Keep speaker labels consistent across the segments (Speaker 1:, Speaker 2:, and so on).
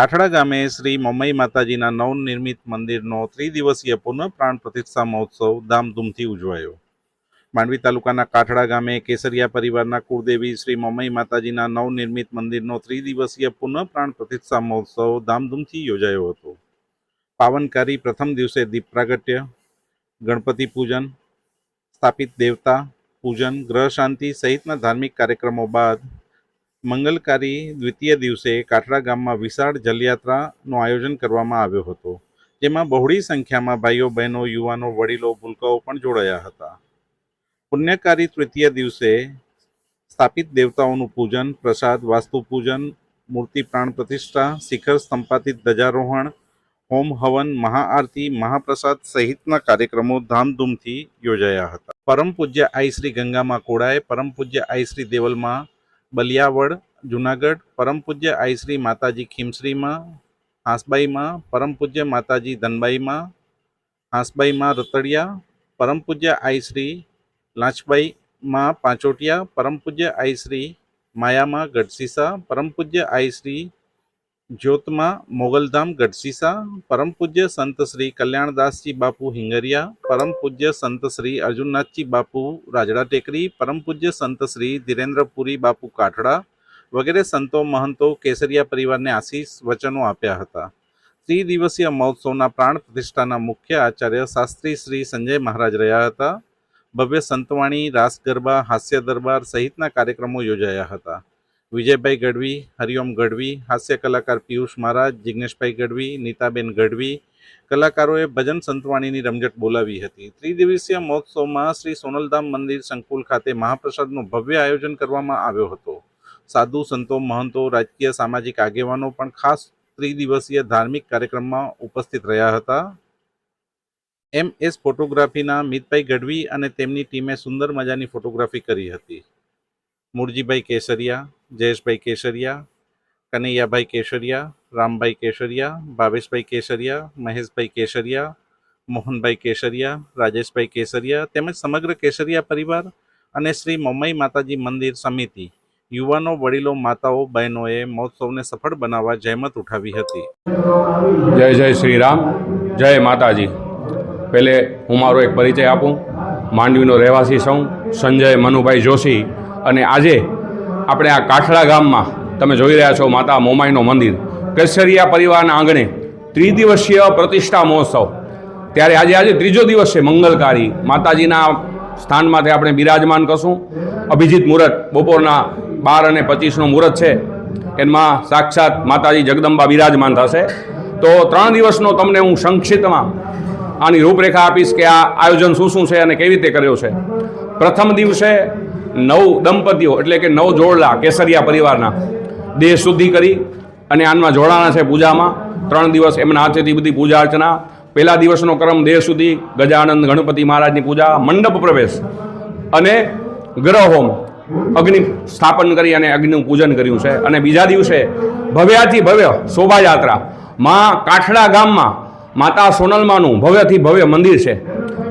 Speaker 1: કાઠડા ગામે શ્રી મમ્મઈ માતાજીના નવનિર્મિત મંદિરનો ત્રિદિવસીય પુનઃ પ્રાણ પ્રતિષ્ઠા મહોત્સવ ધામધૂમથી ઉજવાયો. માંડવી તાલુકાના કાઠડા ગામે કેસરિયા પરિવારના કુળદેવી શ્રી મમ્મઈ માતાજીના નવનિર્મિત મંદિરનો ત્રિદિવસીય પુનઃ પ્રાણ પ્રતિષ્ઠા મહોત્સવ ધામધૂમથી યોજાયો હતો. પાવનકારી પ્રથમ દિવસે દીપ પ્રાગટ્ય, ગણપતિ પૂજન, સ્થાપિત દેવતા પૂજન ગ્રહ શાંતિ સહિતના ધાર્મિક કાર્યક્રમો બાદ મંગલકારી દ્વિતીય દિવસે કાઠડા ગામમાં વિશાળ જલયાત્રાનું આયોજન કરવામાં આવ્યો હતો, જેમાં બહોળી સંખ્યામાં ભાઈઓ, બહેનો, યુવાનો, વડીલો, ભૂલકાઓ પણ જોડાયા હતા. પુણ્યકારી તૃતીય દિવસે સ્થાપિત દેવતાઓનું પૂજન, પ્રસાદ વાસ્તુ પૂજન મૂર્તિ પ્રાણ પ્રતિષ્ઠા, શિખર સ્તંપાતિત ધ્વજારોહણ, હોમ હવન, મહાઆરતી, મહાપ્રસાદ સહિતના કાર્યક્રમો ધામધૂમથી યોજાયા હતા. પરમ પૂજ્ય આઈ શ્રી ગંગામાં કોડાએ પરમ પૂજ્ય આઈ શ્રી દેવલમાં બલિયાવડ જુનાગઢ, પરમ પૂજ્ય આઈ શ્રી માતાજી ખીમશ્રીમાં, હાંસબાઈમાં, પરમ પૂજ્ય માતાજી ધનબાઈમાં, હાંસબાઈમાં રતડિયા, પરમ પૂજ્ય આઈ શ્રી લાંચબાઈમાં પાંચોટિયા, પરમ પૂજ્ય આઈ શ્રી માયામાં ગઢસીસા પરમ પૂજ્ય આઈ શ્રી જ્યોતમાં મોગલધામ ગઢસીસા પરમ પૂજ્ય સંત શ્રી કલ્યાણદાસજી બાપુ હિંગરિયા, પરમ પૂજ્ય સંત શ્રી અર્જુનનાથજી બાપુ રાજડા ટેકરી, પરમ પૂજ્ય સંત શ્રી ધીરેન્દ્રપુરી બાપુ કાઠડા વગેરે સંતો મહંતો કેસરિયા પરિવારને આશીષ વચનો આપ્યા હતા. ત્રિદિવસીય મહોત્સવના પ્રાણ પ્રતિષ્ઠાના મુખ્ય આચાર્ય શાસ્ત્રી શ્રી સંજય મહારાજ રહ્યા હતા. ભવ્ય સંતવાણી, રાસ ગરબા, હાસ્ય દરબાર સહિતના કાર્યક્રમો યોજાયા હતા. વિજયભાઈ ગઢવી, હરિઓમ ગઢવી, હાસ્ય કલાકાર પિયુષ મહારાજ જિજ્ઞેશભાઈ ગઢવી, નીતાબેન ગઢવી કલાકારોએ ભજન સંતવાણીની રમઝટ બોલાવી હતી. ત્રિદિવસીય મહોત્સવમાં શ્રી સોનલધામ મંદિર સંકુલ ખાતે મહાપ્રસાદનું ભવ્ય આયોજન કરવામાં આવ્યો હતો. સાધુ, સંતો, મહંતો, રાજકીય, સામાજિક આગેવાનો પણ ખાસ ત્રિદિવસીય ધાર્મિક કાર્યક્રમમાં ઉપસ્થિત રહ્યા હતા. એમ એસ ફોટોગ્રાફીના મિતભાઈ ગઢવી અને તેમની ટીમે સુંદર મજાની ફોટોગ્રાફી કરી હતી. મૂળજીભાઈ કેસરિયા, જયેશભાઈ કેસરિયા, કનૈયાભાઈ કેસરિયા, રામભાઈ કેસરિયા, ભાવેશભાઈ કેસરિયા, મહેશભાઈ કેસરિયા, મોહનભાઈ કેસરિયા, રાજેશભાઈ કેસરિયા તેમજ સમગ્ર કેસરિયા પરિવાર અને શ્રી મમ્મઈ માતાજી મંદિર સમિતિ યુવાનો, વડીલો, માતાઓ, બહેનોએ મહોત્સવને સફળ બનાવવા જહેમત ઉઠાવી હતી.
Speaker 2: જય જય શ્રી રામ. જય માતાજી. પહેલે હું મારો એક પરિચય આપું. માંડવીનો રહેવાસી છું. સંજય મનુભાઈ જોશી અને આજે આપણે આ કાઠડા ગામમાં તમે જોઈ રહ્યા છો માતા મોમાઈનો મંદિર. કેસરિયા પરિવારના આંગણે ત્રિદિવસીય પ્રતિષ્ઠા મહોત્સવ. ત્યારે આજે આજે ત્રીજો દિવસ છે મંગલકારી માતાજીના સ્થાનમાંથી આપણે બિરાજમાન કરશું. અભિજીત મુહૂર્ત બપોરના બાર અને પચીસનું મુહૂર્ત છે. એમાં સાક્ષાત માતાજી જગદંબા બિરાજમાન થશે. તો ત્રણ દિવસનો તમને હું સંક્ષિપ્તમાં આની રૂપરેખા આપીશ કે આ આયોજન શું શું છે અને કેવી રીતે કર્યો છે. પ્રથમ દિવસે નવ દંપતીઓ, એટલે કે નવ જોડલા કેસરિયા પરિવારના, દેહ શુદ્ધિ કરી અને આનમાં જોડાણા છે પૂજામાં. ત્રણ દિવસ એમના હાથેથી બધી પૂજા અર્ચના. પહેલા દિવસનો ક્રમ દેહ શુદ્ધિ, ગજાનંદ ગણપતિ મહારાજની પૂજા, મંડપ પ્રવેશ અને ગ્રહ હોમ અગ્નિ સ્થાપન કરી અને અગ્નિનું પૂજન કર્યું છે. અને બીજા દિવસે ભવ્યાથી ભવ્ય શોભાયાત્રા માં કાઠડા ગામમાં, માતા સોનલમાનું ભવ્યથી ભવ્ય મંદિર છે.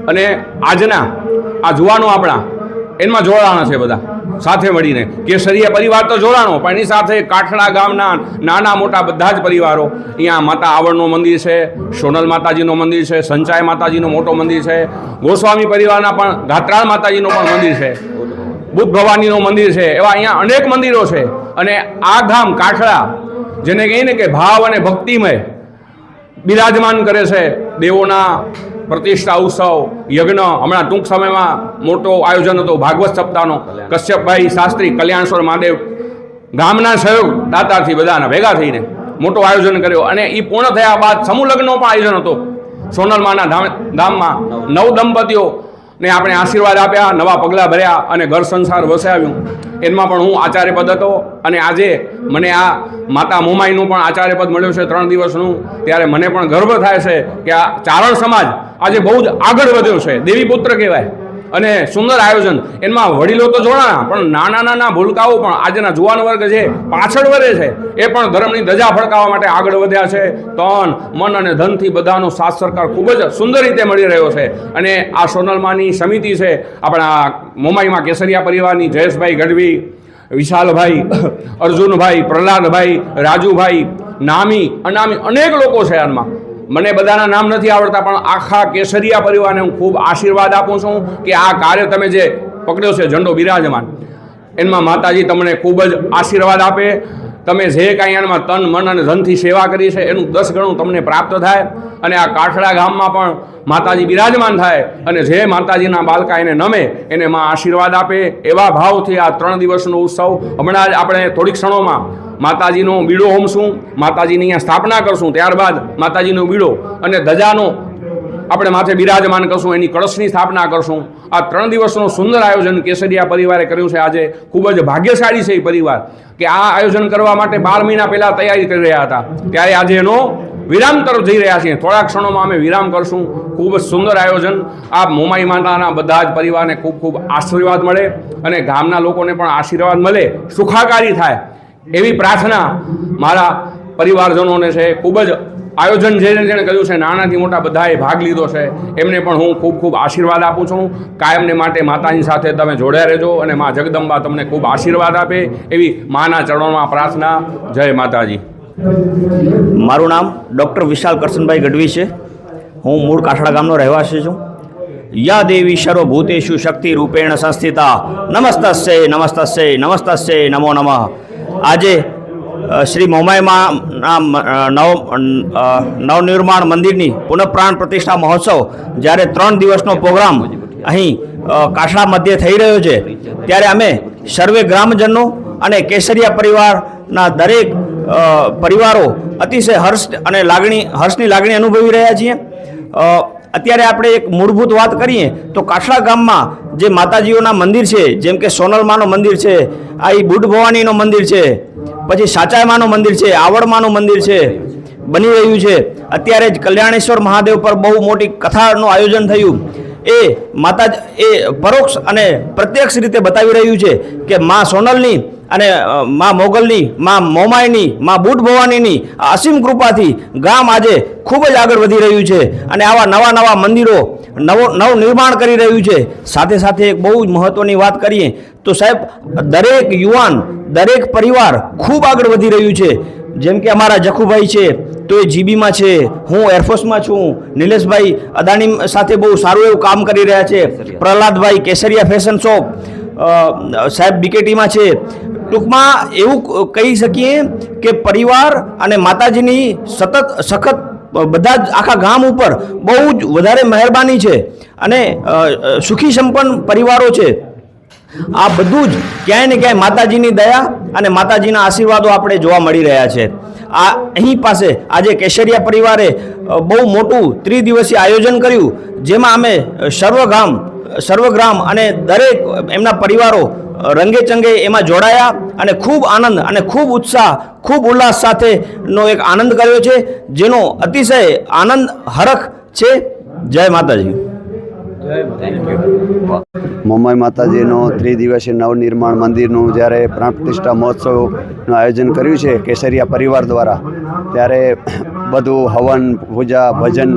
Speaker 2: અને આજના, આ જુવાનો આપણા એમાં જોડાણા છે બધા, સાથે મળીને. કેસરીય પરિવાર તો જોડાણો, પણ એની સાથે કાઠડા ગામના નાના મોટા બધા જ પરિવારો. અહીંયા માતા આવડનું મંદિર છે, સોનલ માતાજીનું મંદિર છે, સંચાય માતાજીનું મોટો મંદિર છે, ગોસ્વામી પરિવારના પણ ગાત્રાળ માતાજીનું પણ મંદિર છે, બુદ્ધ ભવાનીનું મંદિર છે, એવા અહીંયા અનેક મંદિરો છે. અને આ ગામ કાઠડા જેને કહીએ ને કે ભાવ અને ભક્તિમય, બિરાજમાન કરે છે, દેવોના પ્રતિષ્ઠા ઉત્સવ યજ્ઞ હમણાં ટૂંક સમયમાં મોટો આયોજન હતો ભાગવત સપ્તાહનો. કશ્યપભાઈ શાસ્ત્રી કલ્યાણેશ્વર મહાદેવ ગામના સહયોગ દાતાથી બધાના ભેગા થઈને મોટો આયોજન કર્યો અને એ પૂર્ણ થયા બાદ સમૂહ લગ્નનો પણ આયોજન હતો. સોનલમાના ધામ ધામમાં નવ દંપતીઓ ને આપણે આશીર્વાદ આપ્યા, નવા પગલાં ભર્યા અને ઘર સંસાર વસાવ્યું. એમાં પણ હું આચાર્ય પદ હતો અને આજે મને આ માતા મોમાઈનું પણ આચાર્ય પદ મળ્યું છે ત્રણ દિવસનું. ત્યારે મને પણ ગર્વ થાય છે કે આ ચારણ સમાજ આજે બહુ જ આગળ વધ્યો છે. દેવી પુત્ર કહેવાય. અને સુંદર આયોજન. એમાં વડીલો તો જોડાણા પણ નાના નાના ભૂલકાઓ પણ આજના જુવાન વર્ગ છે, પાછળ વધે છે. એ પણ ધર્મની ધજા ફડકાવવા માટે આગળ વધ્યા છે. તન, મન અને ધનથી બધાનો સાથ સરકાર ખૂબ જ સુંદર રીતે મળી રહ્યો છે. અને આ સોનલમાની સમિતિ છે, આપણા મુંબઈમાં કેસરિયા પરિવારની જયેશભાઈ ગઢવી, વિશાલભાઈ, અર્જુનભાઈ, પ્રહલાદભાઈ, રાજુભાઈ, નામી, અનામી અનેક લોકો છે આમાં. મને બધાના નામ નથી આવડતા, પણ આખા કેસરિયા પરિવારને હું ખૂબ આશીર્વાદ આપું છું કે આ કાર્ય તમે જે પકડ્યો છે, ઝંડો બિરાજમાન, એમાં માતાજી તમને ખૂબ જ આશીર્વાદ આપે. તમે જે કાંઈ એમાં તન, મન અને ધનથી સેવા કરી છે, એનું દસ ગણું તમને પ્રાપ્ત થાય અને આ કાઠડા ગામમાં પણ માતાજી બિરાજમાન થાય અને જે માતાજીના બાલકા એને નમે, એને માં આશીર્વાદ આપે. એવા ભાવથી આ ત્રણ દિવસનો ઉત્સવ હમણાં જ આપણે થોડીક ક્ષણોમાં માતાજીનો બીડો હોમશું, માતાજીની અહીંયા સ્થાપના કરશું, ત્યારબાદ માતાજીનો બીડો અને ધજાનો આપણે માથે બિરાજમાન કરશું, એની કળશની સ્થાપના કરશું. આ ત્રણ દિવસનું સુંદર આયોજન કેસરિયા પરિવારે કર્યું છે. આજે ખૂબ જ ભાગ્યશાળી છે એ પરિવાર કે આ આયોજન કરવા માટે બાર મહિના પહેલાં તૈયારી કરી રહ્યા હતા. ત્યારે આજે એનો વિરામ તરફ જઈ રહ્યા છીએ. થોડા ક્ષણોમાં અમે વિરામ કરશું. ખૂબ જ સુંદર આયોજન. આ મોમાઈ માતાના બધા જ પરિવારને ખૂબ ખૂબ આશીર્વાદ મળે અને ગામના લોકોને પણ આશીર્વાદ મળે. સુખાકારી થાય. એવી પ્રાર્થના મારા પરિવારજનોને છે, ખૂબ જ આયોજન જેને જેણે કર્યું છે, નાનાથી મોટા બધાએ ભાગ લીધો છે. એમને પણ હું ખૂબ ખૂબ આશીર્વાદ આપું છું. કાયમને માટે માતાની સાથે તમે જોડ્યા રહેજો અને મા જગદંબા તમને ખૂબ આશીર્વાદ આપે એવી માના ચરણોમાં પ્રાર્થના. જય માતાજી.
Speaker 3: મારું નામ ડૉક્ટર વિશાલ કરશનભાઈ ગઢવી છે. હું મૂળ કાઠડા ગામનો રહેવાસી છું. યા દેવી સર્વભૂતેશુ શક્તિ રૂપેણ સંસ્થિતા. નમસ્તસ્ય નમસ્તસ્ય નમસ્તસ્ય, નમો નમઃ. આજે શ્રી મોમાઈમાં નવ નવનિર્માણ મંદિરની પુનઃપ્રાણ પ્રતિષ્ઠા મહોત્સવ જ્યારે ત્રણ દિવસનો પ્રોગ્રામ અહીં અ, કાઠડા મધ્યે થઈ રહ્યો છે ત્યારે અમે સર્વે ગ્રામજનો અને કેસરિયા પરિવારના દરેક પરિવારો અતિશય હર્ષ અને લાગણી હર્ષની લાગણી અનુભવી રહ્યા છીએ. અત્યારે આપણે એક મૂળભૂત વાત કરીએ તો કાઠડા ગામમાં જે માતાજીઓના મંદિર છે, જેમ કે સોનલમાનું મંદિર છે, આ એ બુઢ ભવાનીનું મંદિર છે, પછી સાચાઈમાનું મંદિર છે આવડમાનું મંદિર છે, બની રહ્યું છે. અત્યારે જ કલ્યાણેશ્વર મહાદેવ પર બહુ મોટી કથાનું આયોજન થયું. એ માતા એ પરોક્ષ અને પ્રત્યક્ષ રીતે બતાવી રહ્યું છે કે મા સોનલની અને માં મોગલની, મા મોમાયની મા બુટ ભવાનીની અસીમ કૃપાથી ગામ આજે ખૂબ જ આગળ વધી રહ્યું છે અને આવા નવા નવા મંદિરો નવો, નવ નિર્માણ કરી રહ્યું છે. સાથે સાથે એક બહુ જ મહત્ત્વની વાત કરીએ તો સાહેબ, દરેક યુવાન, દરેક પરિવાર ખૂબ આગળ વધી રહ્યું છે. જેમ કે અમારા જખુભાઈ છે તો એ જીબીમાં છે. હું એરફોર્સમાં છું. નિલેશભાઈ અદાણી સાથે બહુ સારું એવું કામ કરી રહ્યા છે. પ્રહલાદભાઈ કેસરિયા ફેશન શોપ સાહેબ બીકેટીમાં છે. ટૂંકમાં એવું કહી શકીએ કે પરિવાર અને માતાજીની સતત સખત બધા જ આખા ગામ ઉપર બહુ જ વધારે મહેરબાની છે. અને સુખી સંપન્ન પરિવારો છે. આ બધું જ ક્યાંય ને ક્યાંય માતાજીની દયા અને માતાજીના આશીર્વાદો આપણે જોવા મળી રહ્યા છે. આ અહીં પાસે આજે કેશરિયા પરિવારે બહુ મોટું ત્રિદિવસીય આયોજન કર્યું, જેમાં અમે સર્વગામ સર્વગ્રામ અને દરેક એમના પરિવારો રંગે ચંગે એમાં જોડાયા અને ખૂબ આનંદ અને ખૂબ ઉત્સાહ, ખૂબ ઉલ્લાસ સાથેનો એક આનંદ કર્યો છે, જેનો અતિશય આનંદ હરખ છે. જય માતાજી.
Speaker 4: મુંબઈ માતાજીનો ત્રિદિવસીય નવનિર્માણ મંદિરનું જ્યારે પ્રાણ પ્રતિષ્ઠા મહોત્સવનું આયોજન કર્યું છે કેસરિયા પરિવાર દ્વારા, ત્યારે બધું હવન, પૂજા, ભજન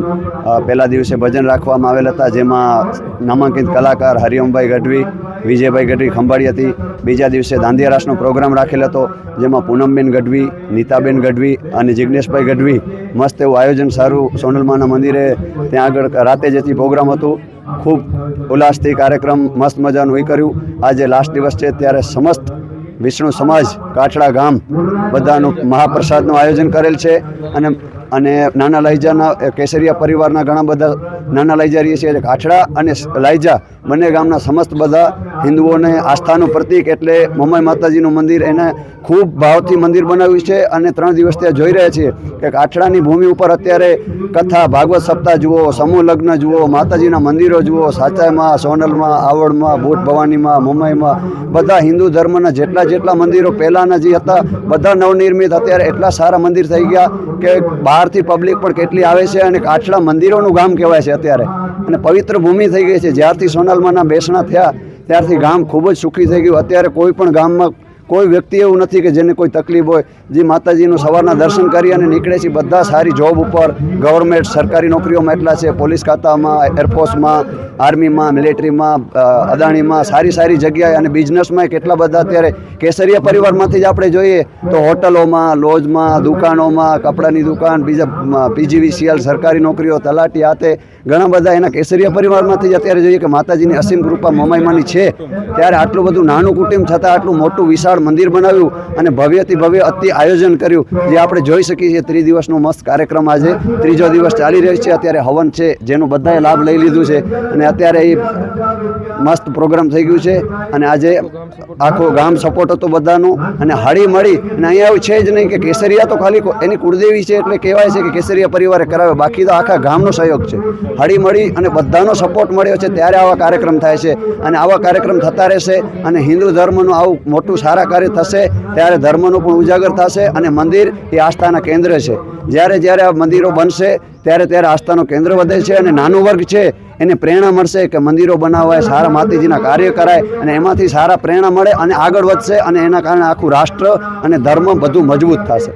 Speaker 4: પહેલા દિવસે ભજન રાખવામાં આવેલ હતા, જેમાં નામાંકિત કલાકાર હરિઓમભાઈ ગઢવી, વિજયભાઈ ગઢવી ખંભાળી હતી. બીજા દિવસે દાંધિયારાસનો પ્રોગ્રામ રાખેલ હતો, જેમાં પૂનમબેન ગઢવી, નીતાબેન ગઢવી અને જિજ્ઞેશભાઈ ગઢવી મસ્ત એવું આયોજન સારું સોનલમાના મંદિરે ત્યાં આગળ રાતે જેથી પ્રોગ્રામ હતું. ખૂબ ઉલ્લાસથી કાર્યક્રમ મસ્ત મજાનું એ કર્યું. આજે લાસ્ટ દિવસ છે ત્યારે સમસ્ત વિષ્ણુ સમાજ, કાઠડા ગામ બધાનું મહાપ્રસાદનું આયોજન કરેલ છે. અને અને નાના લાઈજાના કેસરિયા પરિવારના ઘણા બધા નાના લાઈજા રહીએ છીએ કાઠડા અને લાઈજા બંને ગામના સમસ્ત બધા હિન્દુઓને આસ્થાનું પ્રતીક એટલે મુંબઈ માતાજીનું મંદિર. એને ખૂબ ભાવથી મંદિર બનાવ્યું છે અને ત્રણ દિવસ ત્યાં જોઈ રહ્યા છીએ કે કાઠડાની ભૂમિ ઉપર અત્યારે કથા, ભાગવત સપ્તાહ જુઓ, સમૂહ લગ્ન જુઓ, માતાજીના મંદિરો જુઓ, સાચાઈમાં, સોનલમાં આવડમાં બુટ ભવાનીમાં મુંબઈમાં બધા હિન્દુ ધર્મના જેટલા જેટલા મંદિરો પહેલાંના જે હતા, બધા નવનિર્મિત, અત્યારે એટલા સારા મંદિર થઈ ગયા કે બહારથી પબ્લિક પણ કેટલી આવે છે અને કાઠડા મંદિરોનું ગામ કહેવાય છે અત્યારે. અને પવિત્ર ભૂમિ થઈ ગઈ છે. જ્યારથી સોનાલમાના બેસણા થયા, ત્યારથી ગામ ખૂબ જ સુખી થઈ ગયું. અત્યારે કોઈ પણ ગામમાં કોઈ વ્યક્તિ એવું નથી કે જેને કોઈ તકલીફ હોય, જે માતાજીનું સવારના દર્શન કરી અને નીકળે છે, બધા સારી જોબ ઉપર ગવર્મેન્ટ સરકારી નોકરીઓમાં એટલા છે, પોલીસ ખાતામાં, એરફોર્સમાં, આર્મીમાં, મિલિટરીમાં અદાણીમાં, સારી સારી જગ્યાએ અને બિઝનેસમાં કેટલા બધા અત્યારે કેસરિયા પરિવારમાંથી જ આપણે જોઈએ તો હોટલોમાં, લોજમાં, દુકાનોમાં, કપડાની દુકાન, બીજા પીજીવીસીએલ સરકારી નોકરીઓ, તલાટી હાથે ઘણા બધા એના કેસરિયા પરિવારમાંથી જ અત્યારે જોઈએ કે માતાજીની અસીમ કૃપા મમાઈમાની છે. ત્યારે આટલું બધું નાનું કુટુંબ છતાં આટલું મોટું વિશાળ મંદિર બનાવ્યું અને ભવ્યથી ભવ્ય અતિ આયોજન કર્યું. જે આપણે જોઈ શકીએ છીએ ત્રિદિવસનો મસ્ત કાર્યક્રમ આજે. ત્રીજો દિવસ ચાલી રહ્યો છે. અત્યારે હવન છે, જેનો બધાએ લાભ લઈ લીધું છે. અને અત્યારે એ મસ્ત પ્રોગ્રામ થઈ ગયું છે. અને આજે આખું ગામ સપોર્ટ હતો બધાનો. અને હળી મળી. અને અહીંયા એવું છે જ નહીં કે કેસરિયા તો ખાલી એની કુળદેવી છે એટલે કહેવાય છે કે કેસરિયા પરિવારે કરાવ્યો. બાકી તો આખા ગામનો સહયોગ છે. હળી મળી અને બધાનો સપોર્ટ મળ્યો છે. ત્યારે આવા કાર્યક્રમ થાય છે. અને આવા કાર્યક્રમ થતા રહેશે. અને હિન્દુ ધર્મનું આવું મોટું સારા કાર્ય થશે ત્યારે ધર્મનું પણ ઉજાગર થશે અને મંદિર એ આસ્થાના કેન્દ્ર છે. જ્યારે જ્યારે આ મંદિરો બનશે ત્યારે ત્યારે આસ્થાનું કેન્દ્ર વધે છે અને નાનું વર્ગ છે, એને પ્રેરણા મળશે કે મંદિરો બનાવાય, સારા માતાજીના કાર્ય કરાય અને એમાંથી સારા પ્રેરણા મળે અને આગળ વધશે અને એના કારણે આખું રાષ્ટ્ર અને ધર્મ બધું મજબૂત થશે.